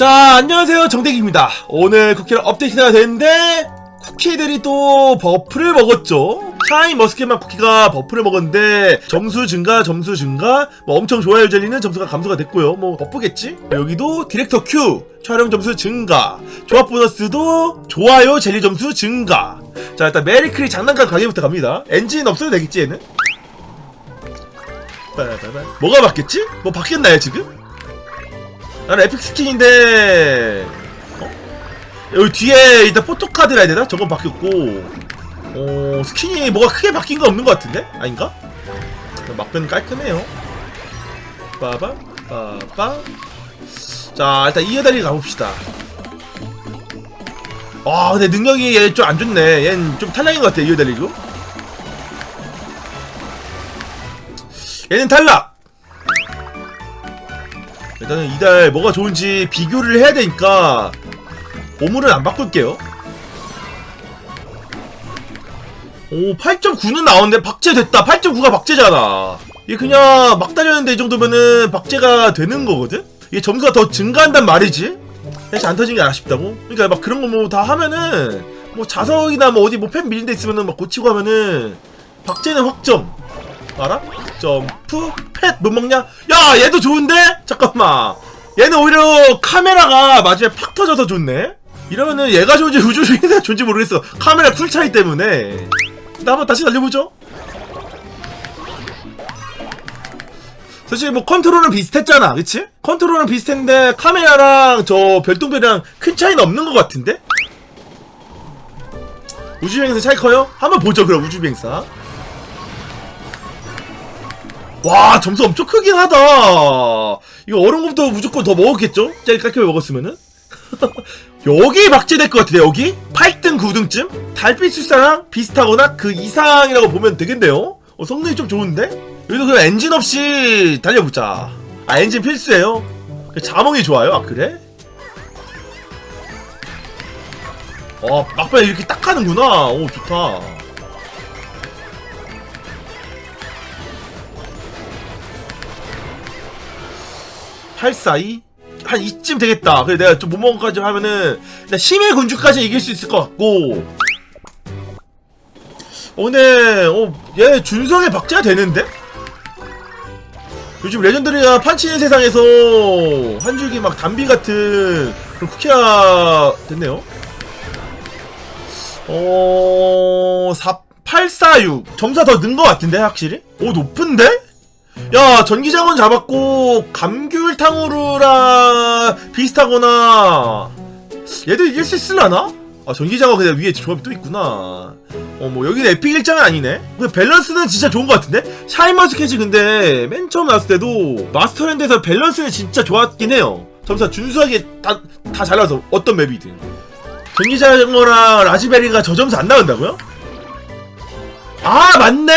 자, 안녕하세요. 정대기입니다. 오늘 쿠키를 업데이트가 됐는데, 쿠키들이 또 버프를 먹었죠. 샤인 머스켓만 쿠키가 버프를 먹었는데, 점수 증가, 점수 증가, 뭐 엄청 좋아요 젤리는 점수가 감소가 됐고요. 뭐 버프겠지? 여기도 디렉터 Q, 촬영 점수 증가, 조합 보너스도 좋아요 젤리 점수 증가. 자, 일단 메리크리 장난감 가게부터 갑니다. 엔진 없어도 되겠지, 얘는? 뭐가 바뀌었지? 뭐 바뀌었나요, 지금? 나는 에픽 스킨인데 어? 여기 뒤에 일단 포토카드라 해야 되나? 저건 바뀌었고 어 스킨이 뭐가 크게 바뀐 거 없는 것 같은데? 아닌가? 막변 깔끔해요 빠바 빠바 자 일단 이어다리 가봅시다 아 근데 능력이 얘 좀 안 좋네 얘는 좀 탈락인 것 같아 이어다리고 얘는 탈락 일단은 이달 뭐가 좋은지 비교를 해야 되니까 보물은 안 바꿀게요. 오 8.9는 나오는데 박제됐다. 8.9가 박제잖아. 이게 그냥 막 달렸는데 이 정도면은 박제가 되는 거거든? 이게 점수가 더 증가한단 말이지? 사실 안 터진 게 아쉽다고? 그러니까 막 그런 거 뭐 다 하면은 뭐 자석이나 뭐 어디 뭐 펜 밀린 데 있으면은 막 고치고 하면은 박제는 확정. 알아? 점프 펫못 먹냐? 야 얘도 좋은데? 잠깐만 얘는 오히려 카메라가 마지막에 팍 터져서 좋네? 이러면은 얘가 좋은지 우주 중에서 좋은지 모르겠어 카메라 쿨 차이 때문에 나 한번 다시 달려보죠 사실 뭐 컨트롤은 비슷했잖아 그치? 컨트롤은 비슷했는데 카메라랑 저 별똥별이랑 큰 차이는 없는 것 같은데? 우주비행사 차이 커요? 한번 보죠 그럼 우주비행사 와 점수 엄청 크긴 하다 이거 것부터 무조건 더 먹었겠죠? 제일 깔끔하게 먹었으면은 여기 박제될 것 같은데 여기? 8등 9등쯤? 달빛 술사랑 비슷하거나 그 이상이라고 보면 되겠네요 어, 성능이 좀 좋은데? 여기도 그럼 엔진 없이 달려보자 아 엔진 필수예요 그 자몽이 좋아요 아 그래? 어 막판에 이렇게 딱 하는구나 오 좋다 842? 한 이쯤 되겠다. 그래 내가 좀 모모까지 하면은 나 심해 군주까지 이길 수 있을 것 같고. 어 근데 어얘 준성에 박제가 되는데? 요즘 레전드리가 판치는 세상에서 한 줄기 막 담비 같은 그런 쿠키가 됐네요. 어... 4, 846 점수가 더는 것 같은데 확실히? 오 높은데? 야 전기장원 잡았고 감귤탕후루랑 비슷하거나 얘도 이길 수 있을라나? 아 전기장원 그냥 위에 조합이 또 있구나 어 뭐 여기는 에픽 일장은 아니네 근데 밸런스는 진짜 좋은 것 같은데? 샤인머스켓이 근데 맨 처음 나왔을 때도 마스터랜드에서 밸런스는 진짜 좋았긴 해요 점수가 준수하게 다, 다 잘나서 어떤 맵이든 전기장어랑 라즈베리가 저 점수 안 나온다고요? 아 맞네?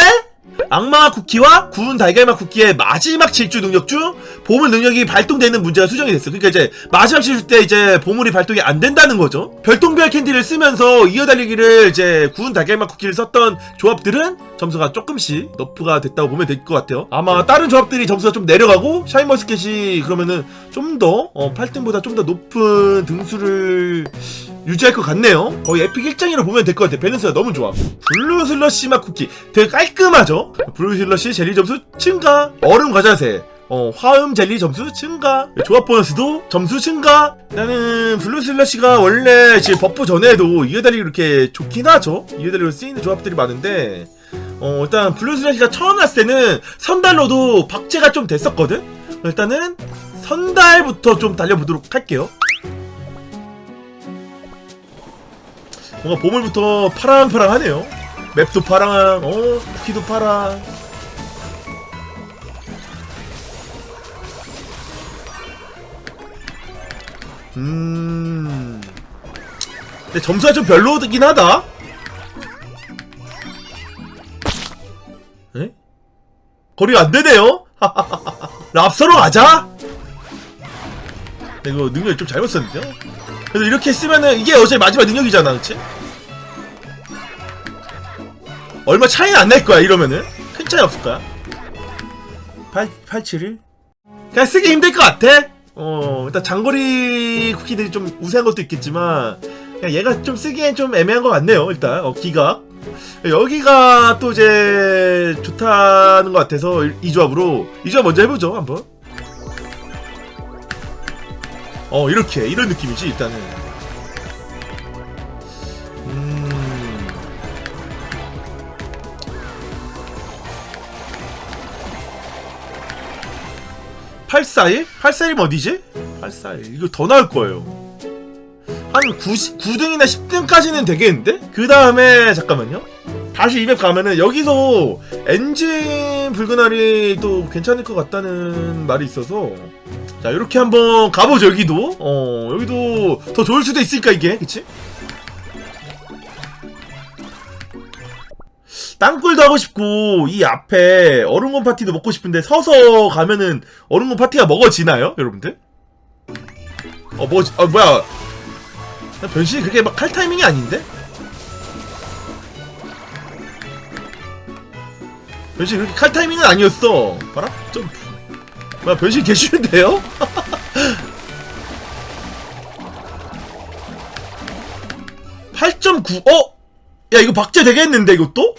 악마 쿠키와 구운 달걀맛 쿠키의 마지막 질주 능력 중 보물 능력이 발동되는 문제가 수정이 됐어. 그러니까 이제 마지막 질주 때 이제 보물이 발동이 안 된다는 거죠. 별똥별 캔디를 쓰면서 이어달리기를 이제 구운 달걀맛 쿠키를 썼던 조합들은 점수가 조금씩 너프가 됐다고 보면 될 것 같아요. 아마 다른 조합들이 점수가 좀 내려가고 샤인머스켓이 그러면은 좀더 어, 8등보다 좀 더 높은 등수를 유지할 것 같네요. 거의 에픽 1장이라 보면 될 것 같아요. 밸런스가 너무 좋아. 블루 슬러시 맛 쿠키. 되게 깔끔하죠? 블루 슬러시 젤리 점수 증가. 얼음 과자세. 어, 화음 젤리 점수 증가. 조합 보너스도 점수 증가. 나는 블루 슬러시가 원래 지금 버프 전에도 이어다리 이렇게 좋긴 하죠. 이어다리로 쓰이는 조합들이 많은데. 어, 일단 블루 슬러시가 처음 났을 때는 선달로도 박제가 좀 됐었거든? 일단은 선달부터 좀 달려보도록 할게요. 뭔가 보물부터 파랑파랑하네요. 맵도 파랑, 어, 쿠키도 파랑. 음. 근데 점수가 좀 별로긴 하다. 에? 거리가 안 되네요. 랍서로 가자. 이거 능력 좀 잘못 썼는데요? 그래서 이렇게 쓰면은 이게 어차피 마지막 능력이잖아, 그치? 얼마 차이는 안 날 거야, 이러면은. 큰 차이 없을 거야. 8, 871? 그냥 쓰기 힘들 것 같아. 어 일단 장거리 쿠키들이 좀 우세한 것도 있겠지만 그냥 얘가 좀 쓰기엔 좀 애매한 것 같네요 일단 어 기각 여기가 또 이제 좋다는 것 같아서 이 조합으로 이 조합 먼저 해보죠 한번 어 이렇게 이런 느낌이지 일단은 음 841? 841이면 어디지? 841 이거 더 나을 거예요 한 9, 9등이나 10등까지는 되겠는데? 그 다음에 잠깐만요 다시 이맵 가면은 여기서 엔진 불그날이 또 괜찮을 것 같다는 말이 있어서 자 이렇게 한번 가보죠 여기도 어 여기도 더 좋을 수도 있으니까 이게 그치? 땅굴도 하고 싶고 이 앞에 얼음곰 파티도 먹고 싶은데 서서 가면은 얼음곰 파티가 먹어지나요 여러분들? 어 뭐, 아 뭐야 나 변신이 그렇게 막칼 타이밍이 아닌데? 변신 그렇게 칼 타이밍은 아니었어 봐라 점프 뭐야 변신 개 쉬운데요? (8.9) 어? 야 이거 박제 되겠는데 이것도?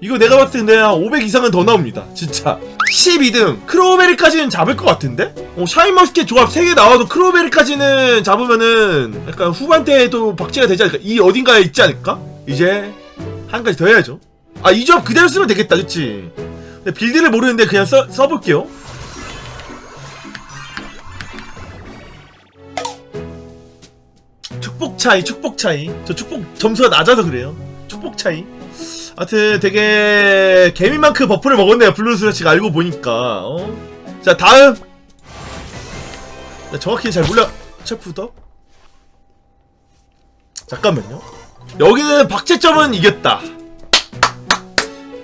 이거 내가 봤을 때한500 이상은 더 나옵니다. 진짜. 12등. 크로베리까지는 잡을 것 같은데? 어, 샤인머스켓 조합 3개 나와도 크로베리까지는 잡으면은 약간 후반대에도 박제가 되지 않을까? 이 어딘가에 있지 않을까? 이제 한 가지 더 해야죠. 아, 이 조합 그대로 쓰면 되겠다. 그치? 근데 빌드를 모르는데 그냥 써, 써볼게요. 축복 차이, 축복 차이. 저 축복 점수가 낮아서 그래요. 축복 차이. 하여튼 되게 개미만큼 버프를 먹었네요 블루스러치가 알고 보니까 어? 자 다음 나 정확히 잘 몰라 체프더 잠깐만요 여기는 박제점은 이겼다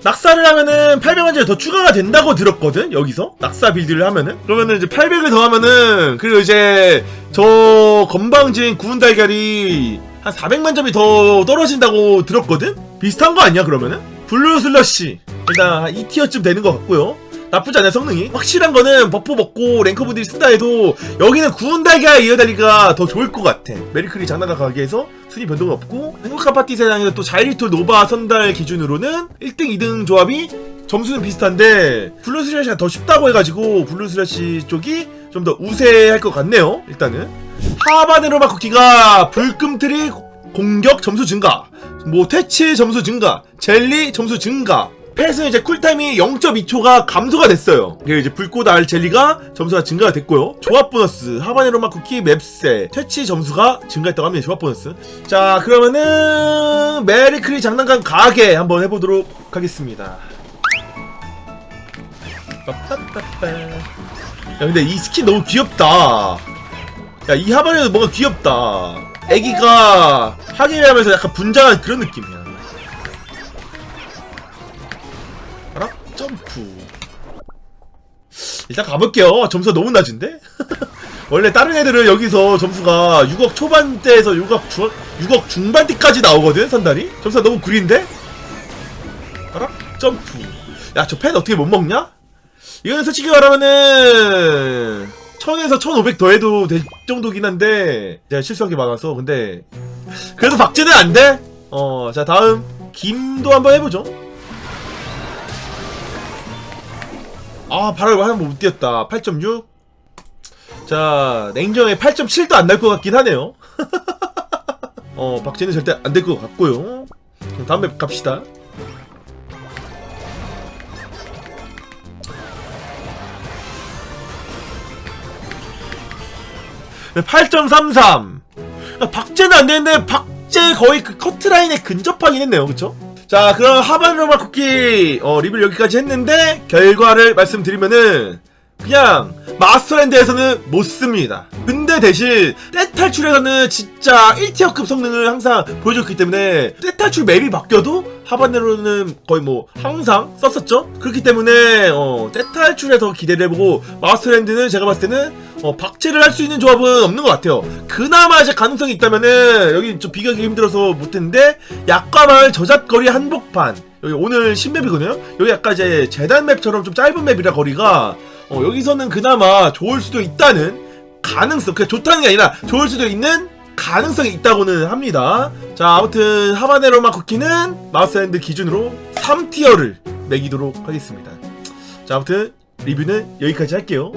낙사를 하면은 800원짜리 더 추가가 된다고 들었거든? 여기서? 낙사 빌드를 하면은? 그러면은 이제 800을 더 하면은 그리고 이제 저 건방진 구운 달걀이 한 400만 점이 더 떨어진다고 들었거든? 비슷한 거 아니야 그러면은? 블루 슬러시. 일단 한 2티어쯤 되는 것 같고요. 나쁘지 않아요 성능이. 확실한 거는 버프 먹고 랭커분들이 쓴다 해도 여기는 구운 달걀 이어달리가 더 좋을 것 같아. 메리크리 장난감 가게에서 순위 변동은 없고 행복한 파티 세상에서 또 자이리톨 노바 선달 기준으로는 1등 2등 조합이 점수는 비슷한데 블루 슬래시가 더 쉽다고 해가지고 블루 슬래시 쪽이 좀 더 우세할 것 같네요 일단은. 하바네로마 쿠키가 불금트리 공격 점수 증가 뭐 퇴치 점수 증가 젤리 점수 증가 펫은 이제 쿨타임이 0.2초가 감소가 됐어요. 이게 이제 불꽃 알 젤리가 점수가 증가가 됐고요. 조합 보너스 하바네로마 쿠키 맵세 퇴치 점수가 증가했다고 합니다. 조합 보너스. 자 그러면은 메리크리 장난감 가게 한번 해보도록 하겠습니다. 야 근데 이 스킨 너무 귀엽다. 야 이 하바네도 뭔가 귀엽다. 애기가 하기하면서 약간 분장한 그런 느낌이야. 점프. 일단 가볼게요. 점수가 너무 낮은데? 원래 다른 애들은 여기서 점수가 6억 초반대에서 6억, 중, 6억 중반대까지 나오거든, 선달이? 점수가 너무 구린데? 알아? 점프. 야, 저 펜 어떻게 못 먹냐? 이거는 솔직히 말하면은, 1000에서 1500 더해도 될 정도긴 한데, 제가 실수한 게 많아서, 근데, 그래도 박제는 안 돼? 어, 자, 다음. 김도 한번 해보죠. 아, 발을 한번 못 뛰었다. 8.6. 자, 냉정에 8.7도 안 날 것 같긴 하네요. 어, 박제는 절대 안 될 것 같고요. 그럼 다음 맵 갑시다. 네, 8.33. 아, 박제는 안 되는데 박제 거의 그 커트라인에 근접하긴 했네요. 그쵸? 자, 그럼 하바네로마 쿠키 어, 리뷰를 여기까지 했는데 결과를 말씀드리면은 그냥 마스터랜드에서는 못 씁니다. 근데 대신 때 탈출에서는 진짜 1티어급 성능을 항상 보여줬기 때문에 때 탈출 맵이 바뀌어도 하바네로는 거의 뭐 항상 썼었죠. 그렇기 때문에 어, 때 탈출에서 기대를 해보고 마스터랜드는 제가 봤을 때는 어, 박제를 할 수 있는 조합은 없는 것 같아요. 그나마 이제 가능성이 있다면은 여기 좀 비교하기 힘들어서 못했는데 약과 마을 저잣거리 한복판 여기 오늘 신맵이거든요. 여기 약간 이제 재단 맵처럼 좀 짧은 맵이라 거리가 어, 여기서는 그나마 좋을 수도 있다는 가능성 그냥 좋다는 게 아니라 좋을 수도 있는 가능성이 있다고는 합니다 자 아무튼 하바네로마 쿠키는 마우스핸드 기준으로 3티어를 매기도록 하겠습니다 자 아무튼 리뷰는 여기까지 할게요